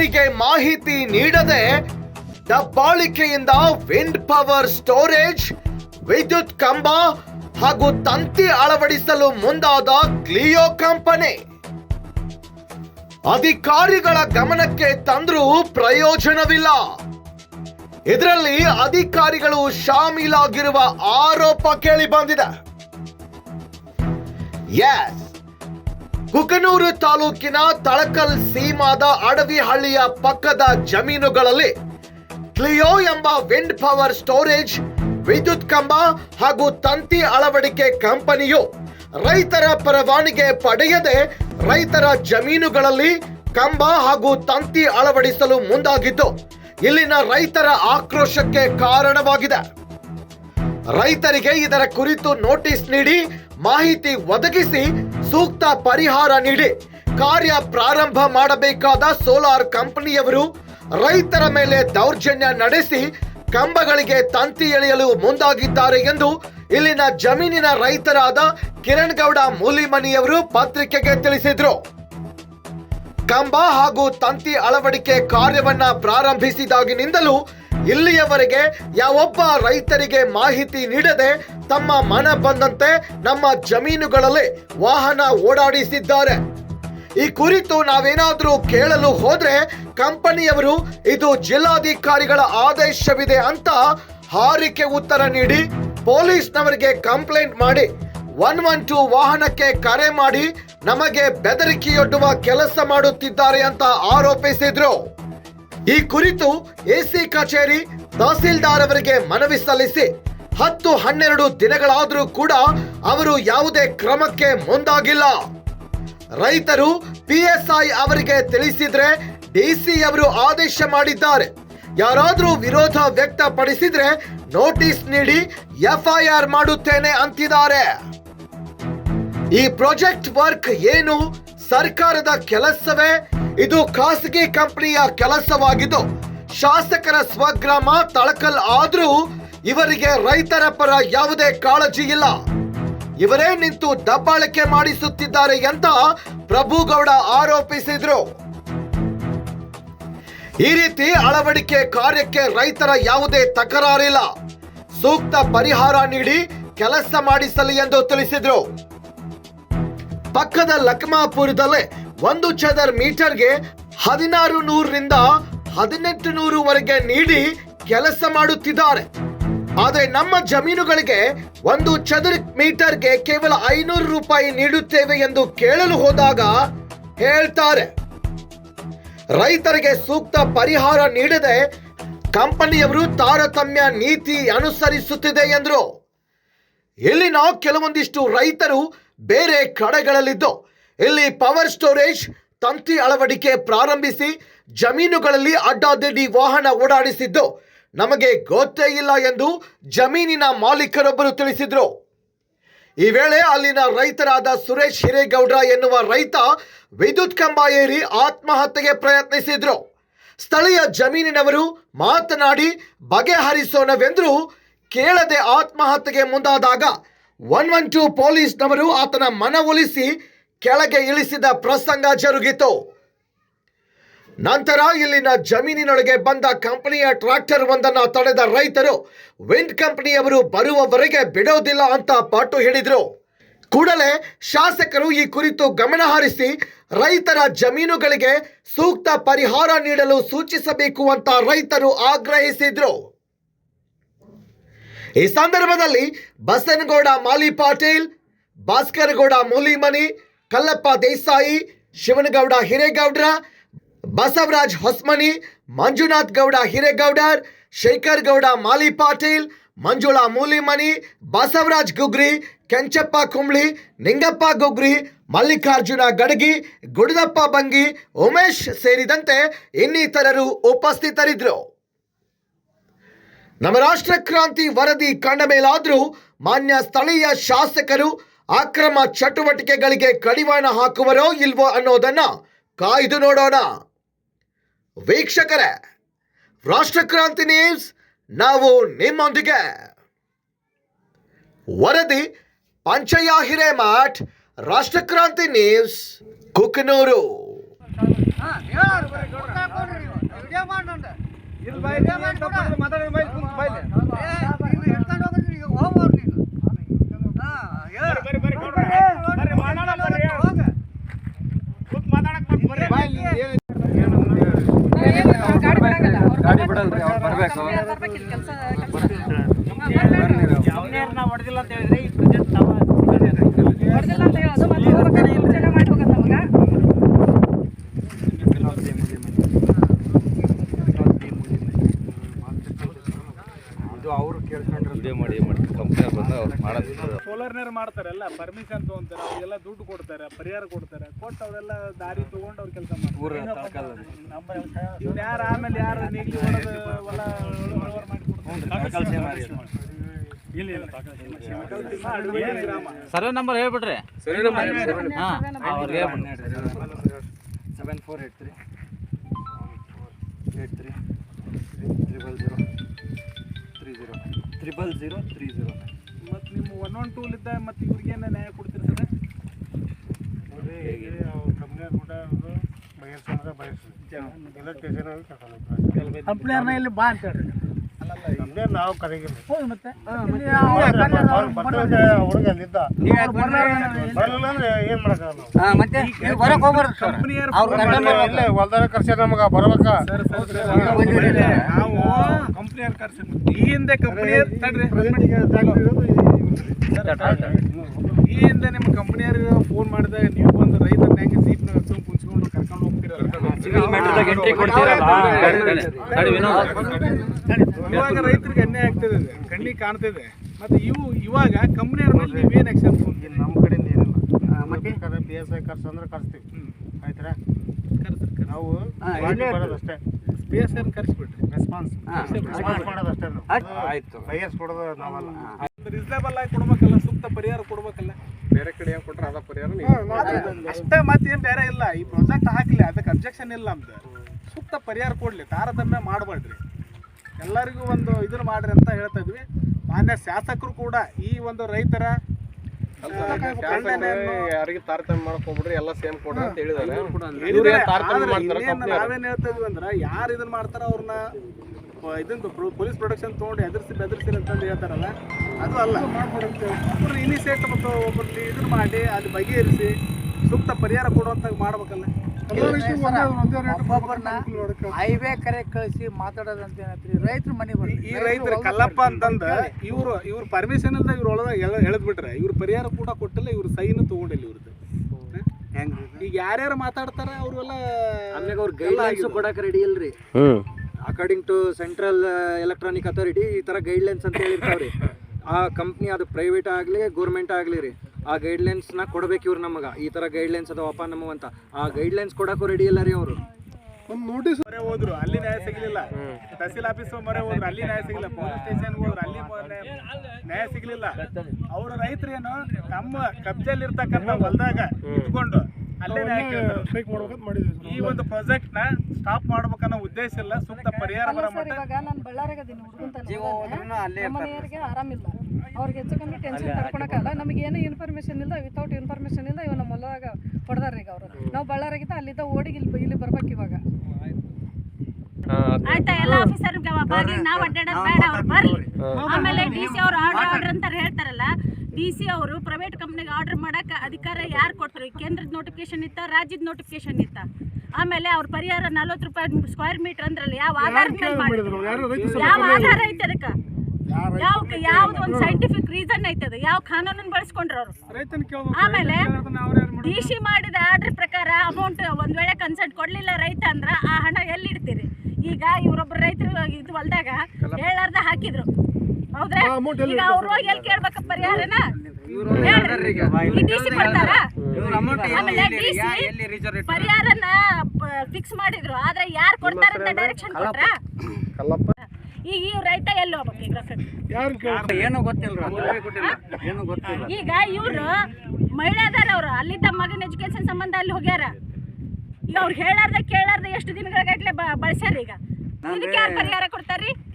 ರೈತರಿಗೆ ಮಾಹಿತಿ ನೀಡದೆ ದಬ್ಬಾಳಿಕೆಯಿಂದ ವಿಂಡ್ ಪವರ್ ಸ್ಟೋರೇಜ್, ವಿದ್ಯುತ್ ಕಂಬ ಹಾಗೂ ತಂತಿ ಅಳವಡಿಸಲು ಮುಂದಾದ ಕ್ಲಿಯೋ ಕಂಪನಿ. ಅಧಿಕಾರಿಗಳ ಗಮನಕ್ಕೆ ತಂದ್ರೂ ಪ್ರಯೋಜನವಿಲ್ಲ. ಇದರಲ್ಲಿ ಅಧಿಕಾರಿಗಳು ಶಾಮೀಲಾಗಿರುವ ಆರೋಪ ಕೇಳಿ ಬಂದಿದೆ ಎಸ್ ಕುಕನೂರು ತಾಲೂಕಿನ ತಳಕಲ್ ಸೀಮಾದ ಅಡವಿಹಳ್ಳಿಯ ಪಕ್ಕದ ಜಮೀನುಗಳಲ್ಲಿ ಕ್ಲಿಯೋ ಎಂಬ ವಿಂಡ್ ಪವರ್ ಸ್ಟೋರೇಜ್, ವಿದ್ಯುತ್ ಕಂಬ ಹಾಗೂ ತಂತಿ ಅಳವಡಿಕೆ ಕಂಪನಿಯು ರೈತರ ಪರವಾನಿಗೆ ಪಡೆಯದೆ ರೈತರ ಜಮೀನುಗಳಲ್ಲಿ ಕಂಬ ಹಾಗೂ ತಂತಿ ಅಳವಡಿಸಲು ಮುಂದಾಗಿದ್ದು, ಇಲ್ಲಿನ ರೈತರ ಆಕ್ರೋಶಕ್ಕೆ ಕಾರಣವಾಗಿದೆ. ರೈತರಿಗೆ ಇದರ ಕುರಿತು ನೋಟಿಸ್ ನೀಡಿ ಮಾಹಿತಿ ಒದಗಿಸಿ ಸೂಕ್ತ ಪರಿಹಾರ ನೀಡಿ ಕಾರ್ಯ ಪ್ರಾರಂಭ ಮಾಡಬೇಕಾದ ಸೋಲಾರ್ ಕಂಪನಿಯವರು ರೈತರ ಮೇಲೆ ದೌರ್ಜನ್ಯ ನಡೆಸಿ ಕಂಬಗಳಿಗೆ ತಂತಿ ಎಳೆಯಲು ಮುಂದಾಗಿದ್ದಾರೆ ಎಂದು ಇಲ್ಲಿನ ಜಮೀನಿನ ರೈತರಾದ ಕಿರಣ್ ಗೌಡ ಮೂಲಿಮನಿಯವರು ಪತ್ರಿಕೆಗೆ ತಿಳಿಸಿದ್ರು. ಕಂಬ ಹಾಗೂ ತಂತಿ ಅಳವಡಿಕೆ ಕಾರ್ಯವನ್ನ ಪ್ರಾರಂಭಿಸಿದಾಗಿನಿಂದಲೂ ಇಲ್ಲಿಯವರೆಗೆ ಯಾವೊಬ್ಬ ರೈತರಿಗೆ ಮಾಹಿತಿ ನೀಡದೆ ತಮ್ಮ ಮನ ಬಂದಂತೆ ನಮ್ಮ ಜಮೀನುಗಳಲ್ಲಿ ವಾಹನ ಓಡಾಡಿಸಿದ್ದಾರೆ. ಈ ಕುರಿತು ನಾವೇನಾದರೂ ಕೇಳಲು ಹೋದ್ರೆ ಕಂಪನಿಯವರು ಇದು ಜಿಲ್ಲಾಧಿಕಾರಿಗಳ ಆದೇಶವಿದೆ ಅಂತ ಹಾರಿಕೆ ಉತ್ತರ ನೀಡಿ ಪೊಲೀಸ್ನವರಿಗೆ ಕಂಪ್ಲೇಂಟ್ ಮಾಡಿ ಒನ್ ಒನ್ ಟೂ ವಾಹನಕ್ಕೆ ಕರೆ ಮಾಡಿ ನಮಗೆ ಬೆದರಿಕೆಯೊಡ್ಡುವ ಕೆಲಸ ಮಾಡುತ್ತಿದ್ದಾರೆ ಅಂತ ಆರೋಪಿಸಿದ್ರು. ಈ ಕುರಿತು ಎಸಿ ಕಚೇರಿ ತಹಸೀಲ್ದಾರ್ ಅವರಿಗೆ ಮನವಿ ಸಲ್ಲಿಸಿ ಹತ್ತು ಹನ್ನೆರಡು ದಿನಗಳಾದರೂ ಕೂಡ ಅವರು ಯಾವುದೇ ಕ್ರಮಕ್ಕೆ ಮುಂದಾಗಿಲ್ಲ. ರೈತರು ಪಿಎಸ್ಐ ಅವರಿಗೆ ತಿಳಿಸಿದ್ರೆ ಡಿಸಿ ಅವರು ಆದೇಶ ಮಾಡಿದ್ದಾರೆ. ಯಾರಾದರೂ ವಿರೋಧ ವ್ಯಕ್ತಪಡಿಸಿದ್ರೆ ನೋಟಿಸ್ ನೀಡಿ ಎಫ್ಐಆರ್ ಮಾಡುತ್ತೇನೆ ಅಂತಿದ್ದಾರೆ. ಈ ಪ್ರಾಜೆಕ್ಟ್ ವರ್ಕ್ ಏನು ಸರ್ಕಾರದ ಕೆಲಸವೇ? ಇದು ಖಾಸಗಿ ಕಂಪನಿಯ ಕೆಲಸವಾಗಿದ್ದು, ಶಾಸಕರ ಸ್ವಗ್ರಾಮ ತಳಕಲ್ ಆದರೂ ಇವರಿಗೆ ರೈತರ ಪರ ಯಾವುದೇ ಕಾಳಜಿ ಇಲ್ಲ. ಇವರೇ ನಿಂತು ದಬ್ಬಾಳಿಕೆ ಮಾಡಿಸುತ್ತಿದ್ದಾರೆ ಅಂತ ಪ್ರಭುಗೌಡ ಆರೋಪಿಸಿದ್ರು. ಈ ರೀತಿ ಅಳವಡಿಕೆ ಕಾರ್ಯಕ್ಕೆ ರೈತರ ಯಾವುದೇ ತಕರಾರಿಲ್ಲ. ಸೂಕ್ತ ಪರಿಹಾರ ನೀಡಿ ಕೆಲಸ ಮಾಡಿಸಲಿ ಎಂದು ತಿಳಿಸಿದ್ರು. ಪಕ್ಕದ ಲಕ್ಮಾಪುರದಲ್ಲಿ ಒಂದು ಚದರ್ ಮೀಟರ್ಗೆ ಹದಿನಾರು ನೂರರಿಂದ ಹದಿನೆಂಟು ನೂರುವರೆಗೆ ನೀಡಿ ಕೆಲಸ ಮಾಡುತ್ತಿದ್ದಾರೆ. ಆದರೆ ನಮ್ಮ ಜಮೀನುಗಳಿಗೆ ಒಂದು ಚದರ ಮೀಟರ್ಗೆ ಕೇವಲ ಐನೂರು ರೂಪಾಯಿ ನೀಡುತ್ತೇವೆ ಎಂದು ಕೇಳಲು ಹೋದಾಗ ಹೇಳ್ತಾರೆ. ರೈತರಿಗೆ ಸೂಕ್ತ ಪರಿಹಾರ ನೀಡದೆ ಕಂಪನಿಯವರು ತಾರತಮ್ಯ ನೀತಿ ಅನುಸರಿಸುತ್ತಿದೆ ಎಂದರು. ಇಲ್ಲಿನ ಕೆಲವೊಂದಿಷ್ಟು ರೈತರು ಬೇರೆ ಕಡೆಗಳಲ್ಲಿದ್ದು ಇಲ್ಲಿ ಪವರ್ ಸ್ಟೋರೇಜ್ ತಂತಿ ಅಳವಡಿಕೆ ಪ್ರಾರಂಭಿಸಿ ಜಮೀನುಗಳಲ್ಲಿ ಅಡ್ಡಾದಿಡ್ಡಿ ವಾಹನ ಓಡಾಡಿಸಿದ್ದು. ನಮಗೆ ಗೊತ್ತೇ ಇಲ್ಲ ಎಂದು ಜಮೀನಿನ ಮಾಲೀಕರೊಬ್ಬರು ತಿಳಿಸಿದ್ರು. ಈ ವೇಳೆ ಅಲ್ಲಿನ ರೈತರಾದ ಸುರೇಶ್ ಹಿರೇಗೌಡ್ರ ಎನ್ನುವ ರೈತ ವಿದ್ಯುತ್ ಕಂಬ ಏರಿ ಆತ್ಮಹತ್ಯೆಗೆ ಪ್ರಯತ್ನಿಸಿದ್ರು. ಸ್ಥಳೀಯ ಜಮೀನಿನವರು ಮಾತನಾಡಿ, ಬಗೆಹರಿಸೋಣವೆಂದರೂ ಕೇಳದೆ ಆತ್ಮಹತ್ಯೆಗೆ ಮುಂದಾದಾಗ, ಒನ್ ಒನ್ ಟೂ ಪೊಲೀಸ್ನವರು ಆತನ ಮನವೊಲಿಸಿ ಕೆಳಗೆ ಇಳಿಸಿದ ಪ್ರಸಂಗ ಜರುಗಿತು. ನಂತರ ಇಲ್ಲಿನ ಜಮೀನಿನೊಳಗೆ ಬಂದ ಕಂಪನಿಯ ಟ್ರಾಕ್ಟರ್ ಒಂದನ್ನ ತಡೆದ ರೈತರು, ವಿಂಡ್ ಕಂಪನಿಯವರು ಬರುವವರೆಗೆ ಬಿಡೋದಿಲ್ಲ ಅಂತ ಪಾಟು ಹೇಳಿದರು. ಕೂಡಲೇ ಶಾಸಕರು ಈ ಕುರಿತು ಗಮನ ಹರಿಸಿ, ರೈತರ ಜಮೀನುಗಳಿಗೆ ಸೂಕ್ತ ಪರಿಹಾರ ನೀಡಲು ಸೂಚಿಸಬೇಕು ಅಂತ ರೈತರು ಆಗ್ರಹಿಸಿದ್ರು. ಈ ಸಂದರ್ಭದಲ್ಲಿ ಬಸನಗೌಡ, ಮಾಲಿ ಪಾಟೀಲ್ ಭಾಸ್ಕರ್ ಗೌಡ ಮೂಲಿಮನಿ ಕಲ್ಲಪ್ಪ ದೇಸಾಯಿ, ಶಿವನಗೌಡ ಹಿರೇಗೌಡ್ರ, ಬಸವರಾಜ್ ಹೊಸ್ಮನಿ, ಮಂಜುನಾಥ್ ಗೌಡ ಹಿರೇಗೌಡರ್, ಶೇಖರ್ ಗೌಡ ಮಾಲಿ ಪಾಟೀಲ್, ಮಂಜುಳಾ ಮೂಲಿಮನಿ, ಬಸವರಾಜ್ ಗುಗ್ರಿ, ಕೆಂಚಪ್ಪ ಕುಂಬ್ಳಿ, ನಿಂಗಪ್ಪ ಗುಗ್ರಿ, ಮಲ್ಲಿಕಾರ್ಜುನ ಗಡಗಿ, ಗುಡದಪ್ಪ ಬಂಗಿ, ಉಮೇಶ್ ಸೇರಿದಂತೆ ಇನ್ನಿತರರು ಉಪಸ್ಥಿತರಿದ್ದರು. ನಮ್ಮ ರಾಷ್ಟ್ರ ಕ್ರಾಂತಿ ವರದಿ ಕಂಡ ಮೇಲಾದರೂ ಮಾನ್ಯ ಸ್ಥಳೀಯ ಶಾಸಕರು ಅಕ್ರಮ ಚಟುವಟಿಕೆಗಳಿಗೆ ಕಡಿವಾಣ ಹಾಕುವರೋ ಇಲ್ವೋ ಅನ್ನೋದನ್ನ ಕಾಯ್ದು ನೋಡೋಣ. ವೀಕ್ಷಕರೇ ರಾಷ್ಟ್ರ ಕ್ರಾಂತಿ ನ್ಯೂಸ್ ನಾವು ನಿಮ್ಮೊಂದಿಗೆ. ವರದಿ ಪಂಚಯ್ಯ ಹಿರೇಮಠ್ ರಾಷ್ಟ್ರ ಕ್ರಾಂತಿ ನ್ಯೂಸ್ ಕುಕನೂರು. ಗಾಡಿ ಬಿಡಲ್ರಿ ಅವ್ರು ಬರ್ಬೇಕು. ಹೊಡೆದಿಲ್ಲ ಅಂತ ಹೇಳಿದ್ರೆ ಈ ಪ್ರಾಜೆಕ್ಟ್ ತಾವ ಹೊಡೆದಿಲ್ಲ ಅಂತ ಹೇಳೋದು ಮತ್ತೆ ಮಾಡಿ ಹೋಗೋದು ನಮ್ಗೆ. ಇದು ಅವರು ಕೇಳ್ಕೊಂಡ್ರೆ ಮಾಡಿ ಮಾಡಿ. ಕಂಪ್ನಿ ಬಂದ ಅವ್ರು ಮಾಡೋದು ಸೋಲಾರ್ನೇರ್ ಮಾಡ್ತಾರೆ ಎಲ್ಲ ಪರ್ಮಿಷನ್ ತಗೊಂತಾರೆ ಅವ್ರಿಗೆಲ್ಲ ದುಡ್ಡು ಕೊಡ್ತಾರೆ ಪರಿಹಾರ ಕೊಡ್ತಾರೆ ಕೊಟ್ಟು ಅವರೆಲ್ಲ ದಾರಿ ತಗೊಂಡು ಅವ್ರ ಕೆಲಸ ಊರ ಮಾಡ್ತಾರೆ ಇವ್ರು ಯಾರು ಆಮೇಲೆ ಯಾರು ನೀಗ್ಲಿ ಹೊಡೆದು ಹೊಲ ಉಳುವರ್ ಮಾಡಿ ಕೊಡ್ತಾರೆ. ಇಲ್ಲ ಇಲ್ಲ ಮಾಡಿ, ಏನ್ ಗ್ರಾಮ? ಸರ್ವೆ ನಂಬರ್ ಹೇಳ್ಬಿಡ್ರಿ ಸರಿ ನಮ್ಮ ಹಾಂ ಅವ್ರಿಗೆ seven four eight three. Eight three. Triple zero. Three zero. Triple zero three zero. One one tool ಇದ್ದ ಮತ್ತೆ ಇವ್ರಿಗೇನು ನ್ಯಾಯ ಕೊಡ್ತೀರಿ ಸರ್ ಕಂಪ್ನಿಯರ್ನ ಇಲ್ಲಿ ಬಾ ಅಂತ ಹೇಳ್ರಿ ನಾವು ಕರೆಗಿಲ್ಲ ಹೌದು ಮತ್ತೆ ಬರಲಿಲ್ಲ ಅಂದ್ರೆ ಏನ್ ಮಾಡಕ್ಕಾಗಲ್ಲ ಮತ್ತೆ ಹೊರಗೆ ಹೋಗ್ಬಾರ್ದು ಸರ್ ಕಂಪ್ನಿಯರ್ ಇಲ್ಲೇ ಹೊಲ್ದಾರ ಕರ್ಸ್ಯಾರ ನಮಗ ಬರ್ಬೇಕ ನಾವು ಕಂಪ್ನಿಯರ್ ಕರ್ಸಿ ಈ ಹಿಂದೆ ಕಂಪ್ನಿಯರ್ ತಡ್ರಿ ಈ ಹಿಂದೆ ನಿಮ್ಮ ಕಂಪ್ನಿಯವ್ರಿಗೆ ಫೋನ್ ಮಾಡಿದಾಗ ನೀವು ಬಂದು ರೈತರ ಹೆಂಗೆ ಸೀಟ್ ತುಂಬ ಕುಂಚ್ಕೊಂಡು ಕರ್ಕೊಂಡು ಹೋಗ್ತೀರ ಎಂಟ್ರಿ ಕೊಡ್ತೀರಲ್ಲ. ತಡಿ ವಿನೋದ್. ಇವಾಗ ರೈತರಿಗೆ ಅನ್ಯಾಯ ಆಗ್ತಿದೆ ಕಣ್ಣಿ ಕಣ್ಣಿಗೆ ಕಾಣ್ತಿದೆ. ಮತ್ತೆ ಇವು ಇವಾಗ ಕಂಪ್ನಿಯವ್ರ ಮೇಲೆ ನೀವೇನು ಆಕ್ಷನ್ ಇಲ್ಲಿ ನಮ್ಮ ಕಡೆಯಿಂದ ಏನಿಲ್ಲ. ಪಿ ಎಸ್ ಐ ಕರ್ಸ್ ಅಂದ್ರೆ ಕರ್ಸ್ತೀವಿ. ಆಯ್ತಾ ನಾವು ಅಷ್ಟೇ ಬರೋದಷ್ಟೇ ಪಿ ಎಸ್ ಐ ಕರ್ಸ್ಬಿಟ್ರಿ. ರೆಸ್ಪಾನ್ಸ್ ರೆಸ್ಪಾನ್ಸ್ ಮಾಡೋದಷ್ಟೇ ನಾವು ಆಯ್ತು. ಎಸ್ ಕೊಡೋದು ನಾವಲ್ಲ. ರೀಸನೇಬಲ್ ಆಗಿ ಕೊಡ್ಬೇಕಲ್ಲ ಸೂಕ್ತ ಪರಿಹಾರ ಕೊಡ್ಬೇಕಲ್ಲ. ಬೇರೆ ಕಡೆ ಏನು ಕೊಟ್ರೆ ಅದ ಪರಿಹಾರ ಅಷ್ಟೇ ಮತ್ತೇನ್ ಬೇರೆ ಇಲ್ಲ. ಈ ಪ್ರಾಜೆಕ್ಟ್ ಹಾಕ್ಲಿ ಅದಕ್ಕೆ ಅಬ್ಜೆಕ್ಷನ್ ಇಲ್ಲ ಅಂತ ಸೂಕ್ತ ಪರಿಹಾರ ಕೊಡ್ಲಿ ತಾರತಮ್ಯ ಮಾಡಬೇಡ್ರಿ. ಎಲ್ಲರಿಗೂ ಒಂದು ಇದನ್ನ ಮಾಡ್ರಿ ಅಂತ ಹೇಳ್ತಾ ಇದ್ವಿ. ಮಾನ್ಯ ಶಾಸಕರು ಕೂಡ ಈ ಒಂದು ರೈತರ ಯಾರಿಗೆ ತಾರತಮ್ಯ ಮಾಡಕ್ ಹೋಗ್ಬಿಡ್ರಿ ಎಲ್ಲ ಸೇಮ್ ಕೊಡ್ರಿ ಅಂತ ಹೇಳಿದಾರೆ ನಾವೇನ್ ಹೇಳ್ತಾ ಇದೀವಿ ಅಂದ್ರೆ ಯಾರು ಇದನ್ನ ಮಾಡ್ತಾರ ಅವ್ರನ್ನ ಇದನ್ನ ಪೊಲೀಸ್ ಪ್ರೊಡಕ್ಷನ್ ತೊಗೊಂಡು ಹೆದರ್ಸಿ ಬೆದರ್ಸಿ ಅಂತಂದು ಹೇಳ್ತಾರಲ್ಲ ಅದು ಅಲ್ಲ. ಒಬ್ಬರು ಇನಿಷಿಯೇಟ್ ಮತ್ತು ಒಬ್ಬರು ಇದನ್ನ ಮಾಡಿ ಅಲ್ಲಿ ಬಗೆಹರಿಸಿ ಸೂಕ್ತ ಪರಿಹಾರ ಕೊಡುವಂತ ಮಾಡ್ಬೇಕಲ್ಲ. ಹೈವೇ ಕರೆ ಕಳಿಸಿ ಮಾತಾಡೋದಂತ ಏನತ್ರಿ? ರೈತರು ಮನೆ ಈ- ಈ ರೈತರು ಕಲ್ಲಪ್ಪ ಅಂತಂದ ಇವರು ಇವ್ರ ಪರ್ಮಿಷನ್ ಅಂತ ಇವ್ರ ಒಳಗೆ ಎಳೆದ್ ಬಿಟ್ರೆ ಇವ್ರ ಪರಿಹಾರ ಕೂಡ ಕೊಟ್ಟಿಲ್ಲ ಇವ್ರ ಸೈನ್ ತಗೊಂಡಿಲ್ಲ ಇವ್ರದ್ದು ಈಗ ಯಾರ್ಯಾರು ಮಾತಾಡ್ತಾರ ಅವ್ರೆಲ್ಲ ಆಮ್ಯಾಗ ಅವ್ರ ಗೈಡ್ಲೈನ್ಸ್ ಕೊಡಕ್ಕೆ ರೆಡಿ ಇಲ್ರಿ. According to central electronic authority ಈ ಥರ ಗೈಡ್ಲೈನ್ಸ್ ಅಂತ ಹೇಳಿರ್ತಾವ್ರಿ. ಆ ಕಂಪ್ನಿ ಅದು ಪ್ರೈವೇಟ್ ಆಗಲಿ ಗೌರ್ಮೆಂಟ್ ಆಗಲಿ ರೀ ಆ ಗೈಡ್ಲೈನ್ಸ್ನ ಕೊಡಬೇಕು ಇವ್ರು ನಮಗೆ. ಈ ಥರ ಗೈಡ್ಲೈನ್ಸ್ ಅದಾವಪ್ಪ ನಮಗೆ ಅಂತ. ಆ ಗೈಡ್ಲೈನ್ಸ್ ಕೊಡೋಕ್ಕೂ ರೆಡಿ ಇಲ್ಲ ರೀ ಅವರು. ಮೊರೆ ಹೋದ್ರು ಅಲ್ಲಿ ನ್ಯಾಯ ಸಿಗಲಿಲ್ಲ. ತಹಸೀಲ್ ಆಫೀಸ್ ಮೊರೆ ಹೋದ್ರು ಅಲ್ಲಿ ನ್ಯಾಯ ಸಿಗಲಿಲ್ಲ. ಪೊಲೀಸ್ ಸ್ಟೇಷನ್ ಹೋದ್ರು ಅಲ್ಲಿ ನ್ಯಾಯ ಸಿಗಲಿಲ್ಲ. ಅವರು ರೈತರೇನು ತಮ್ಮ ನಮ್ಮ ಕಬ್ಜಲ್ಲಿ ಇರ್ತಕ್ಕಂಥ ಹೊಲದಾಗ ಇಟ್ಕೊಂಡು ಅಲ್ಲೇ ನ್ಯಾಯ ಕೇಳ್ತಾರೆ. ಈ ಒಂದು ಪ್ರಾಜೆಕ್ಟ್ನ ಸ್ಟಾಪ್ ಮಾಡ್ಬೇಕನ್ನೋ ಉದ್ದೇಶ ಇಲ್ಲ ಸೂಕ್ತ ಪರಿಹಾರ ಅಲ್ಲ ಬರೋ ಮಟ್ಟ. ಇವಾಗ ನಾನು ಬಳ್ಳಾರಿಗದೀನಿ ಹುಡುಗನ್ ನಮ್ಮ ಮನೆಯವರಿಗೆ ಆರಾಮಿಲ್ಲ ಅವ್ರಿಗೆ ಹೆಚ್ಚು ಕಮ್ಮಿ ಟೆನ್ಷನ್ ತಡ್ಕೊಳಕಲ್ಲ ನಮಗೆ ಏನೂ ಇನ್ಫಾರ್ಮೇಶನ್ ಇಲ್ಲ ವಿತೌಟ್ ಇನ್ಫಾರ್ಮೇಷನ್ ಇಲ್ಲ ಇವನ ನಮ್ಮ ಹೊಲದಾಗ ಹೊಡೆದಾರ ಈಗ ಅವರು. ನಾವು ಬಳ್ಳಾರಿಗೆ ಅಲ್ಲಿದ್ದ ಓಡಿಗೆ ಇಲ್ಲಿ ಇಲ್ಲಿ ಬರ್ಬೇಕು ಇವಾಗ. ಆಯ್ತಾ ಎಲ್ಲ ಆಫೀಸರ್ ನಾವ್ ಅಡ್ಡಾಡೋದ್ ಬೇಡ ಅವ್ರು ಬರ್ಲಿ ಆಮೇಲೆ ಡಿ ಸಿ ಅವ್ರು ಆರ್ಡರ್ ಆರ್ಡರ್ ಅಂತ ಹೇಳ್ತಾರಲ್ಲ. ಡಿ ಸಿ ಅವರು ಪ್ರೈವೇಟ್ ಕಂಪ್ನಿಗೆ ಆರ್ಡರ್ ಮಾಡೋಕ್ಕೆ ಅಧಿಕಾರ ಯಾರು ಕೊಡ್ತಾರೆ? ಕೇಂದ್ರದ ನೋಟಿಫಿಕೇಶನ್ ಇತ್ತ ರಾಜ್ಯದ ನೋಟಿಫಿಕೇಶನ್ ಇತ್ತ? ಆಮೇಲೆ ಅವ್ರ ಪರಿಹಾರ ನಲ್ವತ್ತು ರೂಪಾಯಿ ಸ್ಕ್ವೇರ್ ಮೀಟರ್ ಅಂದ್ರಲ್ಲ ಯಾವ ಆಧಾರದ ಮೇಲೆ ಮಾಡಿದ್ರು? ಯಾವ ಆಧಾರ ಐತೆ ಅದಕ್ಕೆ? ಯಾವ ಯಾವ್ದು ಒಂದು ಸೈಂಟಿಫಿಕ್ ರೀಸನ್ ಐತೆ ಅದು? ಯಾವ ಕಾನೂನನ್ನ ಬಳಸ್ಕೊಂಡ್ರ ಅವರು? ಆಮೇಲೆ ಡಿ ಸಿ ಮಾಡಿದ ಆರ್ಡರ್ ಪ್ರಕಾರ ಅಮೌಂಟ್ ಒಂದ್ ವೇಳೆ ಕನ್ಸಲ್ಟ್ ಕೊಡ್ಲಿಲ್ಲ ರೈತ ಅಂದ್ರ ಆ ಹಣ ಎಲ್ಲಿ ಇಡ್ತೀರಿ ಈಗ ಇವರೊಬ್ರು ರೈತರು ಇದು ಹೊಲ್ದಾಗ ಹೇಳಾರ್ದ ಹಾಕಿದ್ರು. ಹೌದ್ರಾ? ಈಗ ಅವ್ರು ಹೋಗಿ ಎಲ್ಲಿ ಕೇಳ್ಬೇಕ ಪರಿಹಾರನ? ಕೊಡ್ತಾರ? ಪರಿಹಾರನ ಫಿಕ್ಸ್ ಮಾಡಿದ್ರು. ಆದ್ರೆ ಯಾರು ಕೊಡ್ತಾರಂತ ಡೈರೆಕ್ಷನ್ ಕೊಟ್ರ? ಈಗ ಇವ್ ರೈತ ಎಲ್ಲಿ ಹೋಗ್ಬೇಕು ಈಗ ರೊಕ್ಕ ಏನು ಗೊತ್ತಿಲ್ಲ ಏನು ಗೊತ್ತಿಲ್ಲ. ಈಗ ಇವ್ರು ಮಹಿಳೆ ಅದಾರ ಅವ್ರು. ಅಲ್ಲಿದ್ದ ಮಗನ ಎಜುಕೇಶನ್ ಸಂಬಂಧ ಅಲ್ಲಿ ಹೋಗ್ಯಾರ. ಈಗ ಅವ್ರು ಹೇಳಾರ್ದ ಕೇಳಾರ್ದ ಎಷ್ಟು ದಿನಗಳ ಗಟ್ಲೆ ಬಳಸ್ಯಾರ ಈಗ? ಇದಕ್ಕೆ ಯಾರು ಪರಿಹಾರ ಕೊಡ್ತಾರ್ರಿ?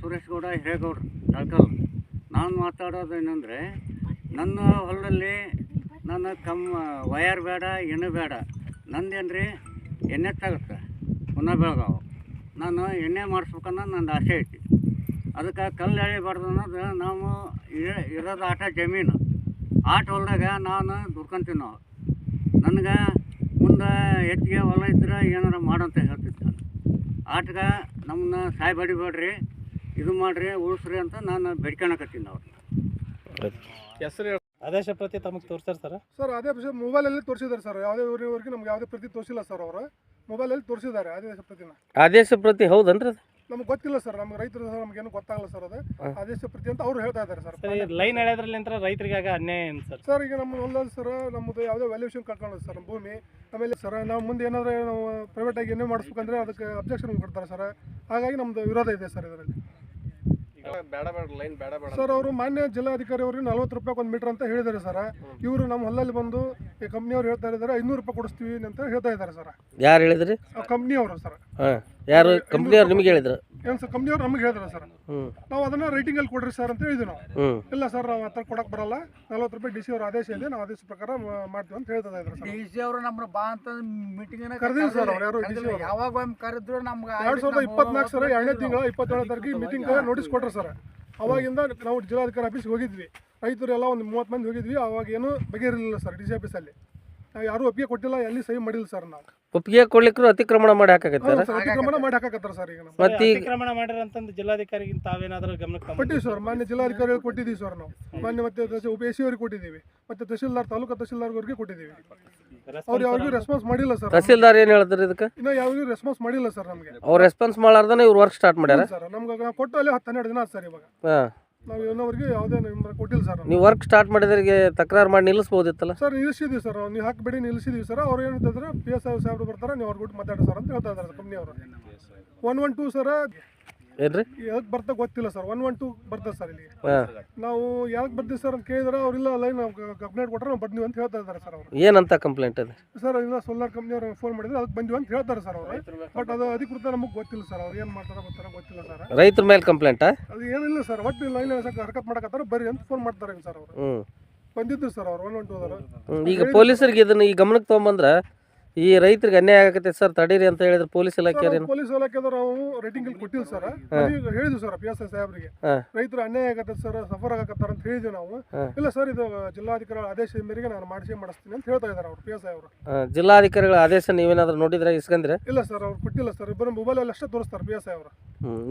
ಸುರೇಶ್ ಗೌಡ ಹಿರೇಗೌಡ್ರು ತಳ್ಕಲ್. ನಾನು ಮಾತಾಡೋದು ಏನಂದ್ರೆ ನನ್ನ ಹೊಲದಲ್ಲಿ ನನ್ನ ಕಮ್ಮ ವಯರ್ ಬೇಡ ಎಣ್ಣೆ ಬೇಡ. ನಂದೇನ್ರಿ? ಎಣ್ಣೆ ತಾಗುತ್ತೆ ಪುನಃ ಬೆಳಗಾವ್. ನಾನು ಎಣ್ಣೆ ಮಾಡಿಸ್ಬೇಕನ್ನೋ ನನ್ನ ಆಸೆ ಐತಿ. ಅದಕ್ಕೆ ಕಲ್ಲು ಎಳಿಬಾರ್ದು ಅನ್ನೋದು ನಾವು ಇರ- ಇರೋದು ಆಟ ಜಮೀನು. ಆಟ ಹೊಲ್ದಾಗ ನಾನು ದುಡ್ಕೊಂತೀನಿ. ನಾವು ನನಗೆ ಮುಂದೆ ಹೆಚ್ಚಿಗೆ ಹೊಲ ಇದ್ರೆ ಏನಾರ ಮಾಡಂತ ಅಂತ ನಾನು ಆಟಗ ನಮ್ಮನ್ನ ಸಾಯ್ ಬಡಿಬೇಡ್ರಿ ಇದು ಮಾಡಿರಿ ಉಳಿಸ್ರಿ ಅಂತ ನಾನು ಬೆಡ್ಕೊಳಕತ್ತೀನಿ ಅವ್ರನ್ನ ಹೆಸರು ಆದೇಶ ಪ್ರತಿ ತಮಗೆ ತೋರಿಸ್ತಾರೆ ಸರ್? ಸರ್ ಅದೇ ಮೊಬೈಲಲ್ಲಿ ತೋರಿಸಿದ್ದಾರೆ ಸರ್. ಯಾವುದೇ ಊರಿವರೆಗೆ ನಮ್ಗೆ ಯಾವುದೇ ಪ್ರತಿ ತೋರಿಸಿಲ್ಲ ಸರ್ ಅವರು. ಮೊಬೈಲಲ್ಲಿ ತೋರಿಸಿದ್ದಾರೆ ಆದೇಶ ಪ್ರತಿನ. ಆದೇಶ ಪ್ರತಿ ಹೌದನ್ರಿ ಅದು? ನಮ್ಗೆ ಗೊತ್ತಿಲ್ಲ ಸರ್ ನಮ್ಗೆ ರೈತರು ನಮ್ಗೇನು ಗೊತ್ತಾಗಲ್ಲ ಸರ್ ಅದು. ಆದೇಶ ಪ್ರತಿ ಅಂತ ಅವ್ರು ಹೇಳ್ತಾ ಇದ್ದಾರೆ ಸರ್ ಸರ್ ಲೈನ್ ಎಳೆದ್ರಲ್ಲಿಂದ ರೈತರಿಗಾಗ ಅನ್ಯಾಯ ಏನು ಸರ್? ಸರ್ ಈಗ ನಮ್ಮ ಹೊಲದಲ್ಲಿ ಸರ್ ನಮ್ಮದು ಯಾವುದೇ ವ್ಯಾಲ್ಯೂಷನ್ ಕಳ್ಕೊಳ್ಳೋದು ಸರ್ ನಮ್ಮ ಭೂಮಿ. ಆಮೇಲೆ ಸರ್ ನಾವು ಮುಂದೆ ಏನಾದರೂ ನಾವು ಪ್ರೈವೇಟಾಗಿ ಏನೇ ಮಾಡಿಸ್ಬೇಕಂದ್ರೆ ಅದಕ್ಕೆ ಅಬ್ಜೆಕ್ಷನ್ ಕೊಡ್ತಾರೆ ಸರ್. ಹಾಗಾಗಿ ನಮ್ಮದು ವಿರೋಧ ಇದೆ ಸರ್ ಇದರಲ್ಲಿ. ಬೇಡ ಬೇಡ ಲೈನ್ ಬೇಡ ಬೇಡ ಸರ್ ಅವರು ಮಾನ್ಯ ಜಿಲ್ಲಾಧಿಕಾರಿ ಅವರು ನಲ್ವತ್ತು ರೂಪಾಯಿ ಒಂದು ಮೀಟರ್ ಅಂತ ಹೇಳಿದ್ದಾರೆ ಸರ್. ಇವರು ನಮ್ಮ ಹೊಲದಲ್ಲಿ ಬಂದು ಈ ಕಂಪ್ನಿಯವ್ರು ಹೇಳ್ತಾ ಇದ್ದಾರೆ ಐನೂರು ರೂಪಾಯಿ ಕೊಡಿಸ್ತೀವಿ ಅಂತ ಹೇಳ್ತಾ ಇದ್ದಾರೆ ಸರ್. ಯಾರು ಹೇಳಿದ್ರಿ? ಕಂಪ್ನಿಯವರು ಸರ್. ಹಾಂ ಯಾರು? ಕಂಪ್ನಿಯವ್ರು ನಿಮ್ಗೆ ಹೇಳಿದ್ರು? ಏನು ಸರ್ ಕಂಪ್ನಿಯವ್ರು ನಮಗೆ ಹೇಳಿದ್ರು ಸರ್. ನಾವು ಅದನ್ನ ರೈಟಿಂಗಲ್ಲಿ ಕೊಡ್ರಿ ಸರ್ ಅಂತ ಹೇಳಿದ್ವಿ ನಾವು. ಇಲ್ಲ ಸರ್ ನಾವು ಆ ಥರ ಕೊಡಕ್ಕೆ ಬರಲ್ಲ. ನಲ್ವತ್ತು ರೂಪಾಯಿ ಡಿ ಸಿ ಅವ್ರ ಆದೇಶ ಇದೆ ನಾವು ಆದೇಶ ಪ್ರಕಾರ ಮಾಡ್ತೀವಿ ಅಂತ ಹೇಳ್ತಾ ಇದ್ರು ಸರ್ ಡಿ ಸಿ ಅವರು ನಮ್ಮ ಬಾ ಅಂತ ಮೀಟಿಂಗ್ ಕರೆದಿಲ್ಲ ಸರ್ ಅವ್ರು ಯಾರು ಡಿ ಸಿ ಅವರು. ಯಾವಾಗ ಒಮ್ಮೆ ಕರೆದ್ರು ನಮ್ಗೆ ಎರಡು ಸಾವಿರದ ಇಪ್ಪತ್ನಾಲ್ಕು ಸರ್ ಎರಡನೇ ತಿಂಗಳ ಇಪ್ಪತ್ತೇಳನೇ ತಾರೀಕಿಗೆ ಮೀಟಿಂಗ್ ನೋಟಿಸ್ ಕೊಟ್ರು ಸರ್ ಅವಾಗಿಂದ ನಾವು ಜಿಲ್ಲಾಧಿಕಾರಿ ಆಫೀಸ್ಗೆ ಹೋಗಿದ್ವಿ. ರೈತರು ಎಲ್ಲ ಒಂದು ಮೂವತ್ತು ಮಂದಿ ಹೋಗಿದ್ವಿ. ಅವಾಗ ಏನು ಬಗೆಹರಿಲಿಲ್ಲ ಸರ್ ಡಿ ಸಿ ಆಫೀಸಲ್ಲಿ ನಾವು ಯಾರೂ ಒಪ್ಪಿಗೆ ಕೊಟ್ಟಿಲ್ಲ ಎಲ್ಲಿ ಸಹಿ ಮಾಡಿಲ್ಲ ಸರ್ ನಾವು ಒಪ್ಪಿಗೆ ಕೊಡ್ಲಿಕ್ಕೂ ಅತಿಕ್ರಮಣ ಮಾಡಿ ಹಾಕಾಕತ್ತಾರ? ಸರ್ ಅತಿಕ್ರಮಣ ಮಾಡಿ ಹಾಕಕತ್ತಾರ ಸರ್ ಈಗ ನಾವು. ಮತ್ತೆ ಈಗ ಅತಿಕ್ರಮಣ ಮಾಡಿರಂತಂದು ಜಿಲ್ಲಾಧಿಕಾರಿಗೆ ತಾವೇನಾದ್ರೂ ಗಮನಕ್ಕೆ ಕೊಟ್ಟಿವಿ ಸರ್ ಮಾನ್ಯ ಜಿಲ್ಲಾಧಿಕಾರಿಗಳು ಕೊಟ್ಟಿದ್ದೀವಿ ಸರ್ ನಾವು. ಮಾನ್ಯ ಮತ್ತೆ ಉಪ ಎ ಸಿ ಅವ್ರಿಗೆ ಕೊಟ್ಟಿದ್ದೀವಿ. ಮತ್ತೆ ತಹಶೀಲ್ದಾರ್ ತಾಲೂಕು ತಹಶೀಲ್ದಾರ್ವರೆಗೆ ಕೊಟ್ಟಿದ್ದೀವಿ. ಅವ್ರು ಯಾವಾಗೂ ರೆಸ್ಪಾನ್ಸ್ ಮಾಡಿಲ್ಲ ಸರ್ ತಹಸೀಲ್ದಾರ್ ಏನು ಹೇಳ್ತಾರೆ ಇದಕ್ಕೆ? ಇನ್ನು ಯಾವಾಗೂ ರೆಸ್ಪಾನ್ಸ್ ಮಾಡಿಲ್ಲ ಸರ್ ನಮಗೆ. ಅವ್ರು ರೆಸ್ಪಾನ್ಸ್ ಮಾಡಾರ್ದನ ಇವ್ರು ವರ್ಕ್ ಸ್ಟಾರ್ಟ್ ಮಾಡ್ಯಾರ? ಸರ್ ನಮ್ಗೆ ನಾವು ಕೊಟ್ಟು ಅಲ್ಲಿ ಹತ್ತು ಹನ್ನೆರಡು ದಿನ ಆಯ್ತು ಸರ್ ಇವಾಗ. ಹಾಂ. ನಾವು ಇನ್ನೋವರೆಗೆ ಯಾವುದೇ ನಿಮ್ಗೆ ಕೊಟ್ಟಿಲ್ಲ ಸರ್ ನಾವು. ನೀವು ವರ್ಕ್ ಸ್ಟಾರ್ಟ್ ಮಾಡಿದ್ರಿಗೆ ತಕರಾರು ಮಾಡಿ ನಿಲ್ಲಿಸ್ಬೋದಿತ್ತಲ್ಲ? Sir ನಿಲ್ಲಿಸಿದ್ವಿ sir. ನೀವು ಹಾಕಬೇಡಿ ನಿಲ್ಸಿದೀವಿ ಸರ್. ಅವ್ರು ಏನಂತಂದ್ರೆ ಪಿ ಎಸ್ ಐ ಸಾಹೇಬ್ರು ಬರ್ತಾರೆ ನೀವು ಅವ್ರ ಬಿಟ್ಟು ಮಾತಾಡಿ ಸರ್ ಅಂತ ಹೇಳ್ತಾ ಇದ್ದಾರೆ ಕಂಪ್ನಿಯವರು ಒನ್ ಒನ್ ಟೂ ಸರ್. ಏನ್ರಿ? ಯಾಕೆ ಬರ್ತಾ ಗೊತ್ತಿಲ್ಲ ಸರ್. ಒನ್ ಒನ್ ಟೂ ಬರ್ತದೆ ಸರ್ ಇಲ್ಲಿ. ಹಾಂ. ನಾವು ಯಾಕೆ ಬರ್ತೀವಿ ಸರ್ ಅಂತ ಕೇಳಿದ್ರೆ ಅವ್ರಿಲ್ಲ ಲೈನ್ ಕಂಪ್ಲೇಂಟ್ ಕೊಟ್ಟರೆ ನಾವು ಬಂದ್ವಿ ಅಂತ ಹೇಳ್ತಾ ಇದ್ದಾರೆ ಸರ್ ಅವರು. ಏನಂತ ಕಂಪ್ಲೇಂಟ್ ಅದು? ಸರ್ ಇಲ್ಲ ಸೋಲಾರ್ ಕಂಪ್ನಿಯವ್ರು ಫೋನ್ ಮಾಡಿದ್ರೆ ಅದಕ್ಕೆ ಬಂದ್ವಿ ಅಂತ ಹೇಳ್ತಾರೆ ಸರ್ ಅವರು. ಬಟ್ ಅದು ಅಧಿಕೃತ ನಮಗೆ ಗೊತ್ತಿಲ್ಲ ಸರ್ ಅವ್ರು ಏನು ಮಾಡ್ತಾರೆ ಗೊತ್ತಾರೋ ಗೊತ್ತಿಲ್ಲ ಸರ್. ರೈತರ ಮೇಲೆ ಕಂಪ್ಲೇಂಟ್ ಅದು ಏನಿಲ್ಲ ಸರ್. ಒಟ್ಟು ಲೈನ್ ಹರ್ಕತ್ ಮಾಡಕತ್ತಾರ ಬರ್ರಿ ಅಂತ ಫೋನ್ ಮಾಡ್ತಾರೆ ಸರ್ ಅವರು. ಹ್ಞೂ ಬಂದಿದ್ದು ಸರ್ ಅವ್ರು ಒನ್ ಒನ್ ಟೂ. ಈಗ ಪೊಲೀಸರಿಗೆ ಇದನ್ನ ಈ ಗಮನಕ್ಕೆ ತೊಗೊಂಬಂದ್ರೆ ಈ ರೈತರಿಗೆ ಅನ್ಯಾಯ ಆಗತ್ತೆ ಸರ್? ತಡೀರಿ ಅಂತ ಹೇಳಿದ್ರೆ ಪೊಲೀಸ್ ಇಲಾಖೆ ಪೊಲೀಸ್ ಇಲಾಖೆದವ್ರು ನಾವು ರೇಟಿಂಗ್ ಅಲ್ಲಿ ಕೊಟ್ಟಿಲ್ಲ ಸರ್. ಹೇಳಿದ್ವಿ ಸರ್ ಪಿ ಎಸ್ ಐ ಸಾಹೇಬರಿಗೆ. ಹಾಂ. ರೈತರು ಅನ್ಯಾಯ ಆಗತ್ತೆ ಸರ್ ಸಫರ್ ಆಗತ್ತಾರ ಅಂತ ಹೇಳಿದ್ವಿ ನಾವು. ಇಲ್ಲ ಸರ್ ಇದು ಜಿಲ್ಲಾಧಿಕಾರಿಗಳ ಆದೇಶದ ಮೇರೆಗೆ ನಾನು ಮಾಡಿಸಿ ಮಾಡಿಸ್ತೀನಿ ಅಂತ ಹೇಳ್ತಾ ಇದ್ದಾರೆ ಅವರು ಪಿ ಎಸ್ ಐ ಅವರು ಜಿಲ್ಲಾಧಿಕಾರಿಗಳ ಆದೇಶ ನೀವೇನಾದ್ರೂ ನೋಡಿದ್ರೆ ಇಸ್ಕಂದ್ರೆ? ಇಲ್ಲ ಸರ್ ಅವ್ರು ಕೊಟ್ಟಿಲ್ಲ ಸರ್. ಇಬ್ಬರು ಮೊಬೈಲಲ್ಲಿ ಅಷ್ಟೇ ತೋರಿಸ್ತಾರೆ ಪಿ ಎಸ್ ಐ ಅವರು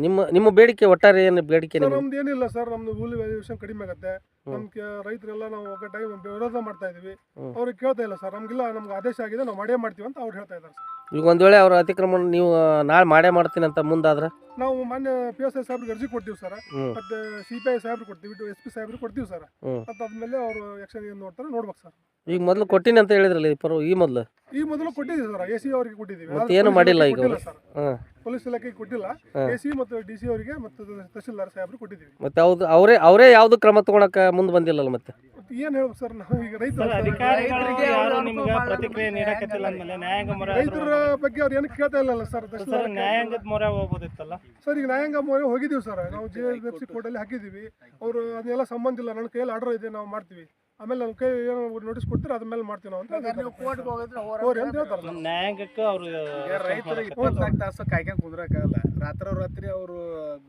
ನಿಮ್ಮ ನಿಮ್ಮ ಬೇಡಿಕೆ ಒಟ್ಟಾರೆ ಏನು ಬೇಡಿಕೆ ಸರ್ ನಮ್ದು ಏನಿಲ್ಲ ಸರ್ ನಮ್ದು ಹೂಲಿ ವ್ಯಾಲ್ಯೂಷನ್ ಕಡಿಮೆ ಆಗುತ್ತೆ. ನಮ್ಗೆ ರೈತರೆಲ್ಲ ನಾವು ಟೈಮ್ ವಿರೋಧ ಮಾಡ್ತಾ ಇದೀವಿ. ಅವ್ರಿಗೆ ಕೇಳ್ತಾ ಇಲ್ಲ ಸರ್. ನಮ್ಗಿಲ್ಲ ನಮ್ಗೆ ಆದೇಶ ಆಗಿದೆ ನಾವು ಮಾಡೇ ಮಾಡ್ತೀವಿ ಅಂತ ಅವ್ರು ಹೇಳ್ತಾ ಇದ್ದಾರೆ ಸರ್. ಈಗ ಒಂದ್ ವೇಳೆ ಅವ್ರ ಅತಿಕ್ರಮಣ ನೀವು ನಾಳೆ ಮಾಡೇ ಮಾಡ್ತೀನಿ ಅಂತ ಮುಂದಾದ್ರೆ? ನಾವು ಮಾನ್ಯ ಪಿ ಎಸ್ ಐ ಸಾಹೇಬ್ರಿಗೆ ಅರ್ಜಿ ಕೊಡ್ತೀವಿ ಸರ್. ಮತ್ತೆ ಸಿ ಪಿ ಐ ಸಾಹೇಬ್ರು ಕೊಡ್ತೀವಿ ಎಸ್ ಪಿ ಸಾಹೇಬ್ರಿಗೆ ಕೊಡ್ತೀವಿ ಸರ್. ಹ್ಮ್. ಮತ್ತೆ ಅದ್ಮೇಲೆ ಅವರು ಯಕ್ಷನ್ ಏನು ನೋಡ್ತಾರೆ ನೋಡ್ಬೇಕು ಸರ್. ಈಗ ಮೊದಲು ಕೊಟ್ಟಿನಿ ಅಂತ ಹೇಳಿದ್ರಲ್ಲ ಈ ಪರ್ವ ಈ ಮೊದಲು? ಈ ಮೊದಲು ಕೊಟ್ಟಿದ್ದೀವಿ ಸರ್ ಎ ಸಿ ಅವರಿಗೆ ಕೊಟ್ಟಿದ್ದೀವಿ. ಮತ್ತೆ ಏನು ಮಾಡಿಲ್ಲ ಈಗ ಸರ್. ಹಾಂ. ಪೊಲೀಸ್ ಇಲಾಖೆಗೆ ಕೊಟ್ಟಿಲ್ಲ. ಎ ಸಿ ಮತ್ತು ಡಿ ಸಿ ಅವರಿಗೆ ಮತ್ತು ತಹಶೀಲ್ದಾರ್ ಸಾಹೇಬ್ರು ಕೊಟ್ಟಿದ್ದೀವಿ. ಮತ್ತೆ ಅವ್ದು ಅವರೇ ಅವರೇ ಯಾವುದು ಕ್ರಮ ತಗೊಳಕ್ಕೆ ಮುಂದೆ ಬಂದಿಲ್ಲಲ್ಲ ಮತ್ತೆ? ಮತ್ತೆ ಏನು ಹೇಳ್ಬೇಕು ಸರ್ ನಾವು ಈಗ ರೈತರು ಅಧಿಕಾರಿಗಳು ಯಾರು ನಿಮ್ಗೆ ಪ್ರತಿಕ್ರಿಯೆ ನೀಡಕತ್ತಿಲ್ಲ ಅಂದಮೇಲೆ ನ್ಯಾಯಾಂಗ ಮೊರೆ ರೈತರ ಬಗ್ಗೆ ಅವ್ರು ಏನು ಕೇಳ್ತಾ ಇಲ್ಲಲ್ಲ ಸರ್ ಸರ್ ತಹಶೀಲ್ದಾರ್ ನ್ಯಾಯಾಂಗದ ಮೊರೆ ಹೋಗ್ಬೋದಿತ್ತಲ್ಲ? ಸರ್ ಈಗ ನ್ಯಾಯಾಂಗ ಮೊರೆ ಹೋಗಿದ್ದೀವಿ ಸರ್. ನಾವು ಜಿ ಎಫ್ ಸಿ ಕೋರ್ಟಲ್ಲಿ ಹಾಕಿದ್ದೀವಿ. ಅವರು ಅದನ್ನೆಲ್ಲ ಸಂಬಂಧ ಇಲ್ಲ. ನನ್ನ ಕೈಯಲ್ಲಿ ಆರ್ಡರ್ ಇದೆ ನಾವು ಮಾಡ್ತೀವಿ. ಆಮೇಲೆ ನಮ್ಮ ಕೈ ಏನು ನೋಟಿಸ್ ಕೊಡ್ತೀರ ಅದ್ರ ಮೇಲೆ ಮಾಡ್ತೀವಿ ನಾವು ಅಂತ ಹೋರಿ ಅಂತ ಹೇಳ್ತಾರೆ. ಸರ್. ನ್ಯಾಯಾಂಗಕ್ಕೆ ಅವರು ರೈತರು ಇಪ್ಪತ್ನಾಲ್ಕು ತಾಸು ಕಾಯ್ಕೊಂಡು ಕುಂದ್ರಕ್ಕಾಗಲ್ಲ. ರಾತ್ರಿ ರಾತ್ರಿ ಅವರು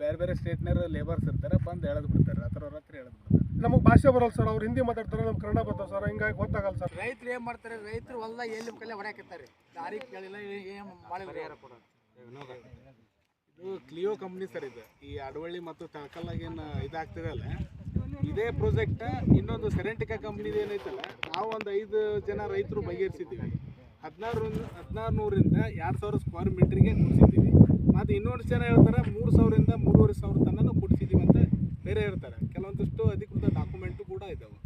ಬೇರೆ ಬೇರೆ ಸ್ಟೇಟ್ನಾರ ಲೇಬರ್ಸ್ ಇರ್ತಾರೆ ಬಂದು ಎಳೆದು ಬಿಡ್ತಾರೆ. ರಾತ್ರಿ ರಾತ್ರಿ ಎಳೆದು ಬಿಡ್ತಾರೆ. ನಮಗೆ ಭಾಷೆ ಬರಲ್ಲ ಸರ್ ಅವ್ರು ಹಿಂದಿ ಮಾತಾಡ್ತಾರೆ ನಮ್ಗೆ ಕನ್ನಡ ಬರ್ತಾವೆ ಸರ್ ಹಿಂಗಾಗಿ ಗೊತ್ತಾಗಲ್ಲ ಸರ್. ರೈತರು ಏನು ಮಾಡ್ತಾರೆ ರೈತರು ಹೊಲ್ದಾಗ ಎಲ್ಲಿ ಕಲೆ ಹೊಡ್ಯಾಕತ್ತಾರೆ ದಾರಿ ಕೇಳಿಲ್ಲ ಏನು ಯಾರ ಇದು ಕ್ಲಿಯೋ ಕಂಪ್ನಿ ಸರ್ ಇದು. ಈ ಅಡವಳ್ಳಿ ಮತ್ತು ತಳಕಲ್ಲಾಗೇನು ಇದಾಗ್ತಿದೆ ಅಲ್ಲ? ಇದೇ ಪ್ರಾಜೆಕ್ಟ್ ಇನ್ನೊಂದು ಸೆರೆಂಟಿಕಾ ಕಂಪ್ನಿದು ಏನೈತಲ್ಲ, ನಾವು ಒಂದು ಐದು ಜನ ರೈತರು ಬಗೆಹರಿಸಿದ್ದೀವಿ. ಹದಿನಾರು ಹದಿನಾರು ನೂರಿಂದ ಎರಡು ಸಾವಿರ ಸ್ಕ್ವೇರ್ ಮೀಟ್ರಿಗೆ ಕೊಡಿಸಿದ್ದೀವಿ. ಮತ್ತು ಇನ್ನೊಂದು ಜನ ಹೇಳ್ತಾರೆ, ಮೂರು ಸಾವಿರದಿಂದ ಮೂರುವರೆ ಸಾವಿರ ತನಕ ಕೊಡಿಸಿದ್ದೀವಿ ಅಂತ ಬೇರೆ ಹೇಳ್ತಾರೆ. ಕೆಲವೊಂದಿಷ್ಟು ಅಧಿಕೃತ ಡಾಕ್ಯುಮೆಂಟು ಕೂಡ ಇದ್ದಾವೆ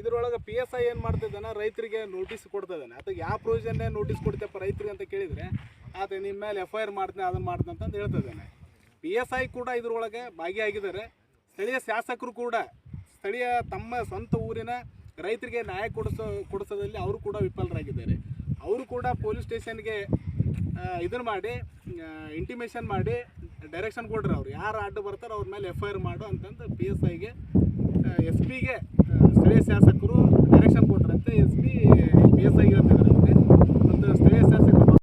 ಇದರೊಳಗೆ ಪಿ ಎಸ್ ಐ ಏನು ಮಾಡ್ತಿದ್ದಾನೆ, ರೈತರಿಗೆ ನೋಟಿಸ್ ಕೊಡ್ತಿದ್ದಾನೆ. ಅಥವಾ ಯಾವ ಪ್ರೊವಿಷನ್ನೇ ನೋಟಿಸ್ ಕೊಡ್ತೇಪ್ಪ ರೈತರಿಗೆ ಅಂತ ಕೇಳಿದರೆ ಆತ ನಿಮ್ಮ ಮೇಲೆ ಎಫ್ ಐ ಆರ್ ಮಾಡ್ತೀನಿ ಅದನ್ನು ಮಾಡ್ತೀನಿ ಅಂತಂದು ಹೇಳ್ತಿದ್ದಾನೆ. ಪಿ ಎಸ್ ಐ ಕೂಡ ಇದರೊಳಗೆ ಭಾಗಿಯಾಗಿದ್ದಾರೆ. ಸ್ಥಳೀಯ ಶಾಸಕರು ಕೂಡ ಸ್ಥಳೀಯ ತಮ್ಮ ಸ್ವಂತ ಊರಿನ ರೈತರಿಗೆ ನ್ಯಾಯ ಕೊಡಿಸೋ ಕೊಡಿಸೋದಲ್ಲಿ ಅವರು ಕೂಡ ವಿಫಲರಾಗಿದ್ದಾರೆ. ಅವರು ಕೂಡ ಪೊಲೀಸ್ ಸ್ಟೇಷನ್ಗೆ ಇದನ್ನು ಮಾಡಿ ಇಂಟಿಮೇಷನ್ ಮಾಡಿ ಡೈರೆಕ್ಷನ್ ಕೊಡ್ರಿ ಅವ್ರು. ಯಾರು ಅಡ್ಡ ಬರ್ತಾರೋ ಅವ್ರ ಮೇಲೆ ಎಫ್ ಐ ಆರ್ ಮಾಡು ಅಂತಂದು ಪಿ ಎಸ್ ಐಗೆ ಎಸ್ ಪಿಗೆ ಸ್ಥಳೀಯ ಶಾಸಕರು ಡೈರೆಕ್ಷನ್ ಕೊಟ್ರಂತೆ. ಎಸ್ ಪಿ ಪಿ ಎಸ್ ಐಗೆ ಹೇಳ್ತಿದ್ದಾರೆ